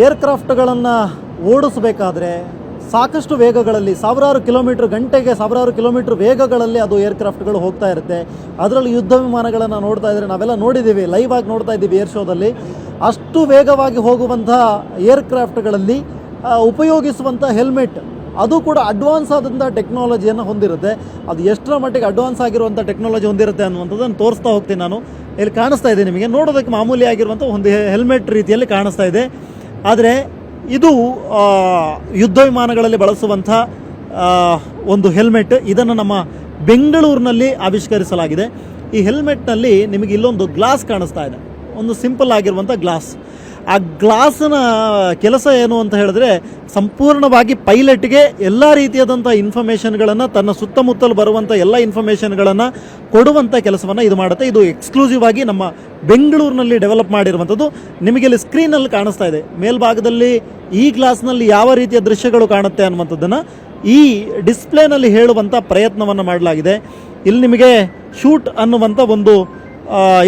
ಏರ್ಕ್ರಾಫ್ಟ್ಗಳನ್ನು ಓಡಿಸಬೇಕಾದ್ರೆ ಸಾಕಷ್ಟು ವೇಗಗಳಲ್ಲಿ ಸಾವಿರಾರು ಕಿಲೋಮೀಟ್ರ್ ಗಂಟೆಗೆ ಸಾವಿರಾರು ಕಿಲೋಮೀಟ್ರ್ ವೇಗಗಳಲ್ಲಿ ಅದು ಏರ್ಕ್ರಾಫ್ಟ್ಗಳು ಹೋಗ್ತಾ ಇರುತ್ತೆ. ಅದರಲ್ಲಿ ಯುದ್ಧ ವಿಮಾನಗಳನ್ನು ನೋಡ್ತಾ ಇದ್ದರೆ ನಾವೆಲ್ಲ ನೋಡಿದ್ದೀವಿ ಲೈವ್ ಆಗಿ ನೋಡ್ತಾ ಇದ್ದೀವಿ ಏರ್ ಶೋದಲ್ಲಿ. ಅಷ್ಟು ವೇಗವಾಗಿ ಹೋಗುವಂಥ ಏರ್ಕ್ರಾಫ್ಟ್ಗಳಲ್ಲಿ ಉಪಯೋಗಿಸುವಂಥ ಹೆಲ್ಮೆಟ್, ಅದು ಕೂಡ ಅಡ್ವಾನ್ಸ್ ಆದಂಥ ಟೆಕ್ನಾಲಜಿಯನ್ನು ಹೊಂದಿರುತ್ತೆ. ಅದು ಎಷ್ಟರ ಮಟ್ಟಿಗೆ ಅಡ್ವಾನ್ಸ್ ಆಗಿರುವಂಥ ಟೆಕ್ನಾಲಜಿ ಹೊಂದಿರುತ್ತೆ ಅನ್ನುವಂಥದ್ದನ್ನು ತೋರಿಸ್ತಾ ಹೋಗ್ತೀನಿ ನಾನು. ಇಲ್ಲಿ ಕಾಣಿಸ್ತಾ ಇದೆ ನಿಮಗೆ. ನೋಡೋದಕ್ಕೆ ಮಾಮೂಲಿ ಆಗಿರುವಂಥ ಒಂದು ಹೆಲ್ಮೆಟ್ ರೀತಿಯಲ್ಲಿ ಕಾಣಿಸ್ತಾ ಇದೆ. ಆದರೆ ಇದು ಯುದ್ಧ ವಿಮಾನಗಳಲ್ಲಿ ಬಳಸುವಂಥ ಒಂದು ಹೆಲ್ಮೆಟ್, ಇದನ್ನು ನಮ್ಮ ಬೆಂಗಳೂರಿನಲ್ಲಿ ಆವಿಷ್ಕರಿಸಲಾಗಿದೆ. ಈ ಹೆಲ್ಮೆಟ್ನಲ್ಲಿ ನಿಮಗೆ ಇಲ್ಲೊಂದು ಗ್ಲಾಸ್ ಕಾಣಿಸ್ತಾ ಇದೆ. ಒಂದು ಸಿಂಪಲ್ ಆಗಿರುವಂಥ ಗ್ಲಾಸ್. ಆ ಗ್ಲಾಸ್ನ ಕೆಲಸ ಏನು ಅಂತ ಹೇಳಿದ್ರೆ ಸಂಪೂರ್ಣವಾಗಿ ಪೈಲಟ್ಗೆ ಎಲ್ಲ ರೀತಿಯಾದಂಥ ಇನ್ಫಾರ್ಮೇಷನ್ಗಳನ್ನು, ತನ್ನ ಸುತ್ತಮುತ್ತಲು ಬರುವಂಥ ಎಲ್ಲ ಇನ್ಫಾರ್ಮೇಷನ್ಗಳನ್ನು ಕೊಡುವಂಥ ಕೆಲಸವನ್ನು ಇದು ಮಾಡುತ್ತೆ. ಇದು ಎಕ್ಸ್ಕ್ಲೂಸಿವ್ ಆಗಿ ನಮ್ಮ ಬೆಂಗಳೂರಿನಲ್ಲಿ ಡೆವಲಪ್ ಮಾಡಿರುವಂಥದ್ದು. ನಿಮಗೆ ಇಲ್ಲಿ ಸ್ಕ್ರೀನಲ್ಲಿ ಕಾಣಿಸ್ತಾ ಇದೆ. ಮೇಲ್ಭಾಗದಲ್ಲಿ ಈ ಗ್ಲಾಸ್ನಲ್ಲಿ ಯಾವ ರೀತಿಯ ದೃಶ್ಯಗಳು ಕಾಣುತ್ತೆ ಅನ್ನುವಂಥದ್ದನ್ನು ಈ ಡಿಸ್ಪ್ಲೇನಲ್ಲಿ ಹೇಳುವಂಥ ಪ್ರಯತ್ನವನ್ನು ಮಾಡಲಾಗಿದೆ. ಇಲ್ಲಿ ನಿಮಗೆ ಶೂಟ್ ಅನ್ನುವಂಥ ಒಂದು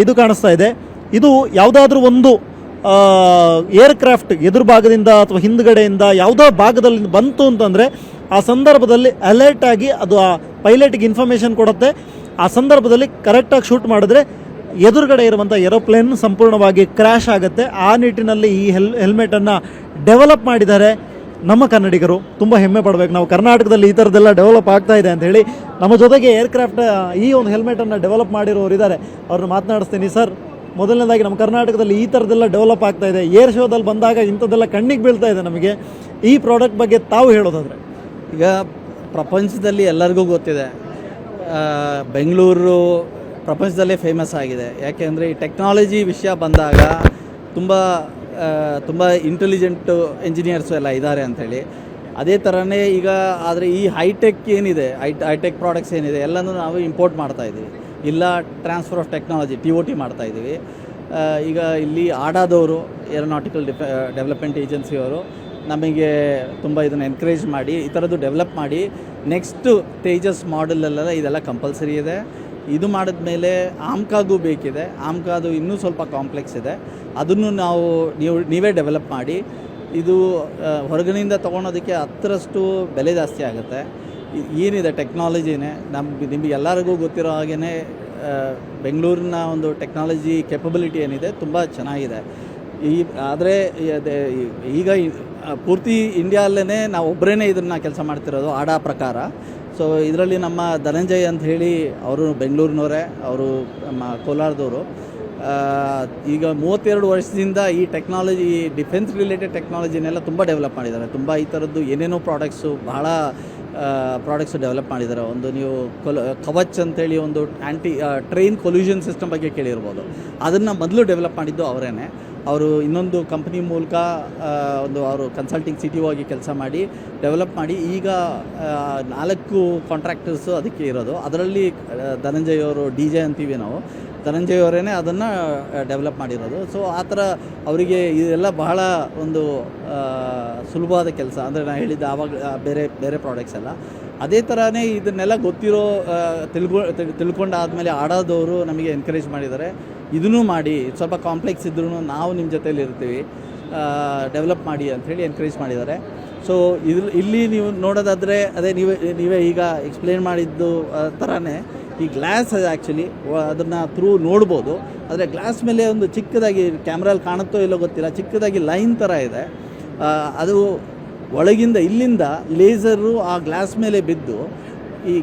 ಇದು ಕಾಣಿಸ್ತಾ ಇದೆ. ಇದು ಯಾವುದಾದ್ರೂ ಒಂದು ಏರ್ಕ್ರಾಫ್ಟ್ ಎದುರು ಭಾಗದಿಂದ ಅಥವಾ ಹಿಂದ್ಗಡೆಯಿಂದ ಯಾವುದೋ ಭಾಗದಲ್ಲಿ ಬಂತು ಅಂತಂದರೆ ಆ ಸಂದರ್ಭದಲ್ಲಿ ಅಲರ್ಟ್ ಆಗಿ ಅದು ಆ ಪೈಲಟ್ಗೆ ಇನ್ಫಾರ್ಮೇಷನ್ ಕೊಡುತ್ತೆ. ಆ ಸಂದರ್ಭದಲ್ಲಿ ಕರೆಕ್ಟಾಗಿ ಶೂಟ್ ಮಾಡಿದ್ರೆ ಎದುರುಗಡೆ ಇರುವಂಥ ಏರೋಪ್ಲೇನ್ ಸಂಪೂರ್ಣವಾಗಿ ಕ್ರ್ಯಾಶ್ ಆಗುತ್ತೆ. ಆ ನಿಟ್ಟಿನಲ್ಲಿ ಈ ಹೆಲ್ ಹೆಲ್ಮೆಟನ್ನು ಡೆವಲಪ್ ಮಾಡಿದ್ದಾರೆ ನಮ್ಮ ಕನ್ನಡಿಗರು. ತುಂಬ ಹೆಮ್ಮೆ ಪಡಬೇಕು. ನಾವು ಕರ್ನಾಟಕದಲ್ಲಿ ಈ ಥರದ್ದೆಲ್ಲ ಡೆವಲಪ್ ಆಗ್ತಾ ಇದೆ ಅಂತ ಹೇಳಿ ನಮ್ಮ ಜೊತೆಗೆ ಏರ್ಕ್ರಾಫ್ಟ್ ಈ ಒಂದು ಹೆಲ್ಮೆಟನ್ನು ಡೆವಲಪ್ ಮಾಡಿರೋರು ಇದ್ದಾರೆ ಅವ್ರನ್ನ ಮಾತನಾಡಿಸ್ತೀನಿ ಸರ್. ಮೊದಲನೇದಾಗಿ ನಮ್ಮ ಕರ್ನಾಟಕದಲ್ಲಿ ಈ ಥರದ್ದೆಲ್ಲ ಡೆವಲಪ್ ಆಗ್ತಾ ಇದೆ. ಏರ್ ಶೋದಲ್ಲಿ ಬಂದಾಗ ಇಂಥದ್ದೆಲ್ಲ ಕಣ್ಣಿಗೆ ಬೀಳ್ತಾ ಇದೆ ನಮಗೆ. ಈ ಪ್ರಾಡಕ್ಟ್ ಬಗ್ಗೆ ತಾವು ಹೇಳೋದಾದ್ರೆ. ಈಗ ಪ್ರಪಂಚದಲ್ಲಿ ಎಲ್ಲರಿಗೂ ಗೊತ್ತಿದೆ. ಬೆಂಗಳೂರು ಪ್ರಪಂಚದಲ್ಲೇ ಫೇಮಸ್ ಆಗಿದೆ. ಯಾಕೆಂದರೆ ಈ ಟೆಕ್ನಾಲಜಿ ವಿಷಯ ಬಂದಾಗ ತುಂಬ ತುಂಬ ಇಂಟೆಲಿಜೆಂಟ್ ಇಂಜಿನಿಯರ್ಸು ಎಲ್ಲ ಇದ್ದಾರೆ ಅಂಥೇಳಿ. ಅದೇ ಥರನೇ ಈಗ ಆದರೆ ಈ ಹೈಟೆಕ್ ಏನಿದೆ? ಐ ಹೈಟೆಕ್ ಪ್ರಾಡಕ್ಟ್ಸ್ ಏನಿದೆ? ಎಲ್ಲನೂ ನಾವು ಇಂಪೋರ್ಟ್ ಮಾಡ್ತಾ ಇದ್ದೀವಿ. ಇಲ್ಲ transfer of technology T O T ಮಾಡ್ತಾ ಇದ್ದೀವಿ. ಈಗ ಇಲ್ಲಿ ಆಡಾದವರು ಏರೋನಾಟಿಕಲ್ ಡಿಪ ಡೆವಲಪ್ಮೆಂಟ್ ಏಜೆನ್ಸಿಯವರು ನಮಗೆ ತುಂಬ ಇದನ್ನು ಎನ್ಕರೇಜ್ ಮಾಡಿ, ಈ ಥರದ್ದು ಡೆವಲಪ್ ಮಾಡಿ ನೆಕ್ಸ್ಟು ತೇಜಸ್ ಮಾಡಲಲ್ಲೆಲ್ಲ ಇದೆಲ್ಲ ಕಂಪಲ್ಸರಿ ಇದೆ. ಇದು ಮಾಡಿದ ಮೇಲೆ ಆಮ್ಕಾಗೂ ಬೇಕಿದೆ. ಆಮ್ಕಾದು ಇನ್ನೂ ಸ್ವಲ್ಪ ಕಾಂಪ್ಲೆಕ್ಸ್ ಇದೆ. ಅದನ್ನು ನಾವು ನೀವು, ನೀವೇ ಡೆವಲಪ್ ಮಾಡಿ. ಇದು ಹೊರಗಿನಿಂದ ತೊಗೊಳೋದಕ್ಕೆ ಹತ್ತರಷ್ಟು ಬೆಲೆ ಜಾಸ್ತಿ ಆಗುತ್ತೆ. ಏನಿದೆ ಟೆಕ್ನಾಲಜಿನೇ ನಮ್ಗೆ ನಿಮಗೆ ಎಲ್ಲರಿಗೂ ಗೊತ್ತಿರೋ ಹಾಗೆಯೇ ಬೆಂಗಳೂರಿನ ಒಂದು ಟೆಕ್ನಾಲಜಿ ಕೆಪಬಿಲಿಟಿ ಏನಿದೆ, ತುಂಬ ಚೆನ್ನಾಗಿದೆ. ಈ, ಆದರೆ ಈಗ ಪೂರ್ತಿ ಇಂಡಿಯಾಲ್ಲೇ ನಾವು ಒಬ್ಬರೇ ಇದನ್ನು ಕೆಲಸ ಮಾಡ್ತಿರೋದು, ಆಡಾ ಪ್ರಕಾರ. ಸೊ ಇದರಲ್ಲಿ ನಮ್ಮ ಧನಂಜಯ್ ಅಂತ ಹೇಳಿ, ಅವರು ಬೆಂಗಳೂರಿನವರೇ, ಅವರು ನಮ್ಮ ಕೋಲಾರದವರು. ಈಗ ಮೂವತ್ತೆರಡು ವರ್ಷದಿಂದ ಈ ಟೆಕ್ನಾಲಜಿ ಡಿಫೆನ್ಸ್ ರಿಲೇಟೆಡ್ ಟೆಕ್ನಾಲಜಿನೆಲ್ಲ ತುಂಬ ಡೆವಲಪ್ ಮಾಡಿದ್ದಾರೆ. ತುಂಬ ಈ ಥರದ್ದು ಏನೇನೋ ಪ್ರಾಡಕ್ಟ್ಸು ಬಹಳ ಪ್ರಾಡಕ್ಟ್ಸ್ ಡೆವಲಪ್ ಮಾಡಿದ್ದಾರೆ. ಒಂದು ನೀವು ಕೊಲ, ಕವಚ್ ಅಂತೇಳಿ ಒಂದು ಆ್ಯಂಟಿ ಟ್ರೈನ್ ಕೊಲ್ಯೂಷನ್ ಸಿಸ್ಟಮ್ ಬಗ್ಗೆ ಕೇಳಿರ್ಬೋದು. ಅದನ್ನು ಮೊದಲು ಡೆವಲಪ್ ಮಾಡಿದ್ದು ಅವರೇನೆ. ಅವರು ಇನ್ನೊಂದು ಕಂಪ್ನಿ ಮೂಲಕ ಒಂದು ಅವರು ಕನ್ಸಲ್ಟಿಂಗ್ ಸಿ ಟಿ ಆಗಿ ಕೆಲಸ ಮಾಡಿ ಡೆವಲಪ್ ಮಾಡಿ, ಈಗ ನಾಲ್ಕು ಕಾಂಟ್ರಾಕ್ಟರ್ಸು ಅದಕ್ಕೆ ಇರೋದು. ಅದರಲ್ಲಿ ಧನಂಜಯ್ ಅವರು, ಡಿ ಜೆ ಅಂತೀವಿ ನಾವು. ಧನಂಜಯ್ ಅವರೇ ಅದನ್ನು ಡೆವಲಪ್ ಮಾಡಿರೋದು. ಸೊ ಆ ಥರ ಅವರಿಗೆ ಇದೆಲ್ಲ ಬಹಳ ಒಂದು ಸುಲಭವಾದ ಕೆಲಸ. ಅಂದರೆ ನಾನು ಹೇಳಿದ್ದೆ ಆವಾಗ ಬೇರೆ ಬೇರೆ ಪ್ರಾಡಕ್ಟ್ಸ್ ಎಲ್ಲ. ಅದೇ ಥರನೇ ಇದನ್ನೆಲ್ಲ ಗೊತ್ತಿರೋ ತಿಳ್ಕೊ, ತಿಳ್ಕೊಂಡಾದ್ಮೇಲೆ ಆಡೋದವರು ನಮಗೆ ಎನ್ಕರೇಜ್ ಮಾಡಿದ್ದಾರೆ. ಇದನ್ನೂ ಮಾಡಿ, ಸ್ವಲ್ಪ ಕಾಂಪ್ಲೆಕ್ಸ್ ಇದ್ರೂ ನಾವು ನಿಮ್ಮ ಜೊತೇಲಿ ಇರ್ತೀವಿ ಡೆವಲಪ್ ಮಾಡಿ ಅಂಥೇಳಿ ಎನ್ಕರೇಜ್ ಮಾಡಿದ್ದಾರೆ. ಸೊ ಇದ್ರ, ಇಲ್ಲಿ ನೀವು ನೋಡೋದಾದರೆ, ಅದೇ ನೀವೇ ನೀವೇ ಈಗ ಎಕ್ಸ್ಪ್ಲೇನ್ ಮಾಡಿದ್ದು ಥರನೇ ಈ ಗ್ಲಾಸ್ ಆ್ಯಕ್ಚುಲಿ ಅದನ್ನು ಥ್ರೂ ನೋಡ್ಬೋದು. ಆದರೆ ಗ್ಲಾಸ್ ಮೇಲೆ ಒಂದು ಚಿಕ್ಕದಾಗಿ ಕ್ಯಾಮ್ರಲ್ಲಿ ಕಾಣುತ್ತೋ ಇಲ್ಲೋ ಗೊತ್ತಿಲ್ಲ, ಚಿಕ್ಕದಾಗಿ ಲೈನ್ ಥರ ಇದೆ. ಅದು ಒಳಗಿಂದ ಇಲ್ಲಿಂದ ಲೇಸರು ಆ ಗ್ಲಾಸ್ ಮೇಲೆ ಬಿದ್ದು ಈ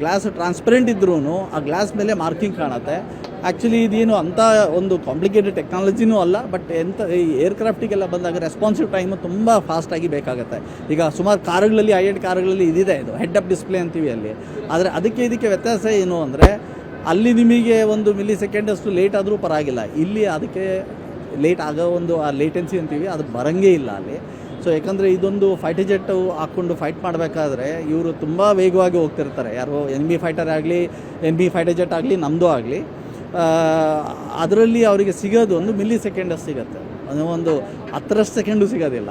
ಗ್ಲಾಸ್ ಟ್ರಾನ್ಸ್ಪರೆಂಟ್ ಇದ್ರೂ ಆ ಗ್ಲಾಸ್ ಮೇಲೆ ಮಾರ್ಕಿಂಗ್ ಕಾಣುತ್ತೆ. ಆ್ಯಕ್ಚುಲಿ ಇದೇನು ಅಂಥ ಒಂದು ಕಾಂಪ್ಲಿಕೇಟೆಡ್ ಟೆಕ್ನಾಲಜಿನೂ ಅಲ್ಲ ಬಟ್ ಎಂಥ ಈ ಏರ್ಕ್ರಾಫ್ಟಿಗೆಲ್ಲ ಬಂದಾಗ ರೆಸ್ಪಾನ್ಸಿವ್ ಟೈಮು ತುಂಬ ಫಾಸ್ಟಾಗಿ ಬೇಕಾಗುತ್ತೆ. ಈಗ ಸುಮಾರು ಕಾರುಗಳಲ್ಲಿ ಐ ಕಾರುಗಳಲ್ಲಿ ಇದಿದೆ ಇದು ಹೆಡ್ ಅಪ್ ಡಿಸ್ಪ್ಲೇ ಅಂತೀವಿ ಅಲ್ಲಿ. ಆದರೆ ಅದಕ್ಕೆ ಇದಕ್ಕೆ ವ್ಯತ್ಯಾಸ ಏನು ಅಂದರೆ, ಅಲ್ಲಿ ನಿಮಗೆ ಒಂದು ಮಿಲಿ ಸೆಕೆಂಡಷ್ಟು ಲೇಟ್ ಆದರೂ ಪರವಾಗಿಲ್ಲ. ಇಲ್ಲಿ ಅದಕ್ಕೆ ಲೇಟ್ ಆಗೋ ಒಂದು, ಆ ಲೇಟೆನ್ಸಿ ಅಂತೀವಿ, ಅದು ಬರಂಗೇ ಇಲ್ಲ ಅಲ್ಲಿ. ಸೊ ಯಾಕಂದರೆ ಇದೊಂದು ಫೈಟರ್ ಜೆಟ್ಟು ಹಾಕ್ಕೊಂಡು ಫೈಟ್ ಮಾಡಬೇಕಾದ್ರೆ ಇವರು ತುಂಬ ವೇಗವಾಗಿ ಹೋಗ್ತಿರ್ತಾರೆ. ಯಾರು ಎನ್ ಬಿ ಫೈಟರ್ ಆಗಲಿ ಎನ್ ಬಿ ಫೈಟರ್ ಜೆಟ್ ಆಗಲಿ ನಮ್ಮದು ಆಗಲಿ. ಅದರಲ್ಲಿ ಅವರಿಗೆ ಸಿಗೋದು ಒಂದು ಮಿಲ್ಲಿ ಸೆಕೆಂಡಸ್ ಸಿಗುತ್ತೆ. ಅದು ಒಂದು ಹತ್ತರಷ್ಟು ಸೆಕೆಂಡು ಸಿಗೋದಿಲ್ಲ.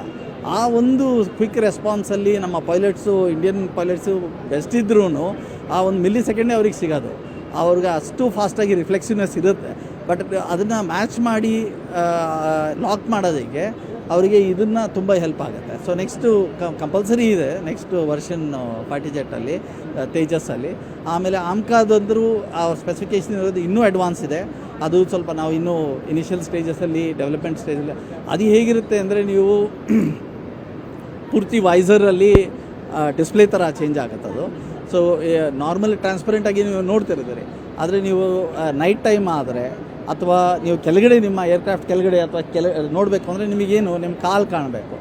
ಆ ಒಂದು ಕ್ವಿಕ್ ರೆಸ್ಪಾನ್ಸಲ್ಲಿ ನಮ್ಮ ಪೈಲಟ್ಸು ಇಂಡಿಯನ್ ಪೈಲಟ್ಸು ಬೆಸ್ಟ್ ಇದ್ರೂ ಆ ಒಂದು ಮಿಲ್ಲಿ ಸೆಕೆಂಡೇ ಅವ್ರಿಗೆ ಸಿಗೋದು. ಅವ್ರಿಗೆ ಅಷ್ಟು ಫಾಸ್ಟಾಗಿ ರಿಫ್ಲೆಕ್ಸಿವ್ನೆಸ್ ಇರುತ್ತೆ. ಬಟ್ ಅದನ್ನು ಮ್ಯಾಚ್ ಮಾಡಿ ಲಾಕ್ ಮಾಡೋದಕ್ಕೆ ಅವರಿಗೆ ಇದನ್ನು ತುಂಬ ಹೆಲ್ಪ್ ಆಗುತ್ತೆ. ಸೊ ನೆಕ್ಸ್ಟು ಕಂಪಲ್ಸರಿ ಇದೆ ನೆಕ್ಸ್ಟ್ ವರ್ಷನ್ ಪಾರ್ಟಿ ಜೆಟ್ಟಲ್ಲಿ ತೇಜಸ್ಸಲ್ಲಿ ಆಮೇಲೆ ಆಮ್ಕಾದಂದರೂ ಆ ಸ್ಪೆಸಿಫಿಕೇಶನ್ ಇರೋದು ಇನ್ನೂ ಅಡ್ವಾನ್ಸ್ ಇದೆ. ಅದು ಸ್ವಲ್ಪ ನಾವು ಇನ್ನೂ ಇನಿಷಿಯಲ್ ಸ್ಟೇಜಸ್ಸಲ್ಲಿ ಡೆವಲಪ್ಮೆಂಟ್ ಸ್ಟೇಜಲ್ಲಿ ಅದು ಹೇಗಿರುತ್ತೆ ಅಂದರೆ ನೀವು ಪೂರ್ತಿ ವೈಸರಲ್ಲಿ ಡಿಸ್ಪ್ಲೇ ಥರ ಚೇಂಜ್ ಆಗುತ್ತೆ ಅದು. ಸೊ ನಾರ್ಮಲ್ ಟ್ರಾನ್ಸ್ಪರೆಂಟಾಗಿ ನೀವು ನೋಡ್ತಿರ್ತೀರಿ ಆದರೆ ನೀವು ನೈಟ್ ಟೈಮ್ ಆದರೆ ಅಥವಾ ನೀವು ಕೆಳಗಡೆ ನಿಮ್ಮ ಏರ್ಕ್ರಾಫ್ಟ್ ಕೆಳಗಡೆ ಅಥವಾ ಕೆಲ ನೋಡಬೇಕು ಅಂದರೆ ನಿಮಗೇನು ನಿಮ್ಮ ಕಾಲು ಕಾಣಬೇಕು.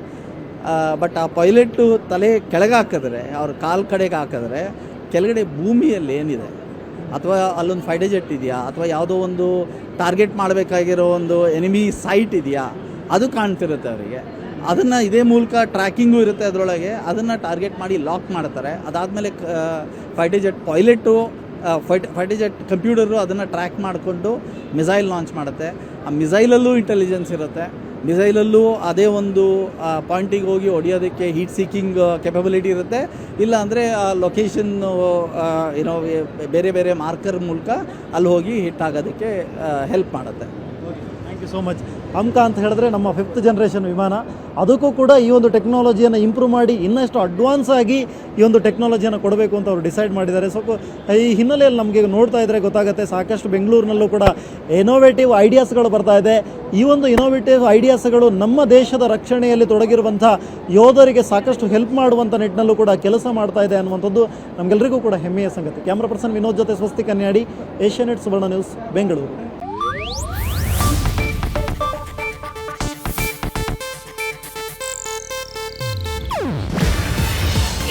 ಬಟ್ ಆ ಪೈಲಟ್ಟು ತಲೆ ಕೆಳಗೆ ಹಾಕಿದ್ರೆ ಅವ್ರ ಕಾಲು ಕಡೆಗೆ ಹಾಕಿದ್ರೆ ಕೆಳಗಡೆ ಭೂಮಿಯಲ್ಲಿ ಏನಿದೆ? ಅಥವಾ ಅಲ್ಲೊಂದು ಫೈಡೆ ಜೆಟ್ ಇದೆಯಾ? ಅಥವಾ ಯಾವುದೋ ಒಂದು ಟಾರ್ಗೆಟ್ ಮಾಡಬೇಕಾಗಿರೋ ಒಂದು ಎನಿಮಿ ಸೈಟ್ ಇದೆಯಾ? ಅದು ಕಾಣ್ತಿರುತ್ತೆ ಅವರಿಗೆ. ಅದನ್ನು ಇದೇ ಮೂಲಕ ಟ್ರ್ಯಾಕಿಂಗು ಇರುತ್ತೆ ಅದರೊಳಗೆ. ಅದನ್ನು ಟಾರ್ಗೆಟ್ ಮಾಡಿ ಲಾಕ್ ಮಾಡ್ತಾರೆ. ಅದಾದಮೇಲೆ fighter jet pilot fight fighter jet computer ಅದನ್ನು ಟ್ರ್ಯಾಕ್ ಮಾಡಿಕೊಂಡು ಮಿಸೈಲ್ ಲಾಂಚ್ ಮಾಡುತ್ತೆ. ಆ ಮಿಸೈಲಲ್ಲೂ ಇಂಟೆಲಿಜೆನ್ಸ್ ಇರುತ್ತೆ. ಮಿಸೈಲಲ್ಲೂ ಅದೇ ಒಂದು ಪಾಯಿಂಟಿಗೆ ಹೋಗಿ ಹೊಡೆಯೋದಕ್ಕೆ ಹೀಟ್ ಸೀಕಿಂಗ್ ಕೆಪಬಿಲಿಟಿ ಇರುತ್ತೆ. ಇಲ್ಲ ಅಂದರೆ, ಆ ಲೊಕೇಶನ್ ಏನೋ ಬೇರೆ ಬೇರೆ ಮಾರ್ಕರ್ ಮೂಲಕ ಅಲ್ಲಿ ಹೋಗಿ ಹಿಟ್ ಆಗೋದಕ್ಕೆ ಹೆಲ್ಪ್ ಮಾಡುತ್ತೆ. Okay thank you so much ಅಮ್ಕ ಅಂತ ಹೇಳಿದ್ರೆ ನಮ್ಮ ಫಿಫ್ತ್ ಜನ್ರೇಷನ್ ವಿಮಾನ. ಅದಕ್ಕೂ ಕೂಡ ಈ ಒಂದು ಟೆಕ್ನಾಲಜಿಯನ್ನು ಇಂಪ್ರೂವ್ ಮಾಡಿ ಇನ್ನಷ್ಟು ಅಡ್ವಾನ್ಸ್ ಆಗಿ ಈ ಒಂದು ಟೆಕ್ನಾಲಜಿಯನ್ನು ಕೊಡಬೇಕು ಅಂತ ಅವರು ಡಿಸೈಡ್ ಮಾಡಿದ್ದಾರೆ. ಸೊ ಈ ಹಿನ್ನೆಲೆಯಲ್ಲಿ ನಮಗೆ ನೋಡ್ತಾ ಇದ್ದರೆ ಗೊತ್ತಾಗುತ್ತೆ, ಸಾಕಷ್ಟು ಬೆಂಗಳೂರಿನಲ್ಲೂ ಕೂಡ ಇನೋವೇಟಿವ್ ಐಡಿಯಾಸ್ಗಳು ಬರ್ತಾ ಇದೆ. ಈ ಒಂದು ಇನೋವೇಟಿವ್ ಐಡಿಯಾಸ್ಗಳು ನಮ್ಮ ದೇಶದ ರಕ್ಷಣೆಯಲ್ಲಿ ತೊಡಗಿರುವಂಥ ಯೋಧರಿಗೆ ಸಾಕಷ್ಟು ಹೆಲ್ಪ್ ಮಾಡುವಂಥ ನಿಟ್ಟಿನಲ್ಲೂ ಕೂಡ ಕೆಲಸ ಮಾಡ್ತಾ ಇದೆ ಅನ್ನುವಂಥದ್ದು ನಮಗೆಲ್ಲರಿಗೂ ಕೂಡ ಹೆಮ್ಮೆಯ ಸಂಗತಿ. ಕ್ಯಾಮ್ರಾ ಪರ್ಸನ್ ವಿನೋದ್ ಜೊತೆ ಸ್ವಸ್ತಿ ಕನ್ಯಾಡಿ ಏಷ್ಯಾನೆಟ್ ಸುವರ್ಣ ನ್ಯೂಸ್ ಬೆಂಗಳೂರು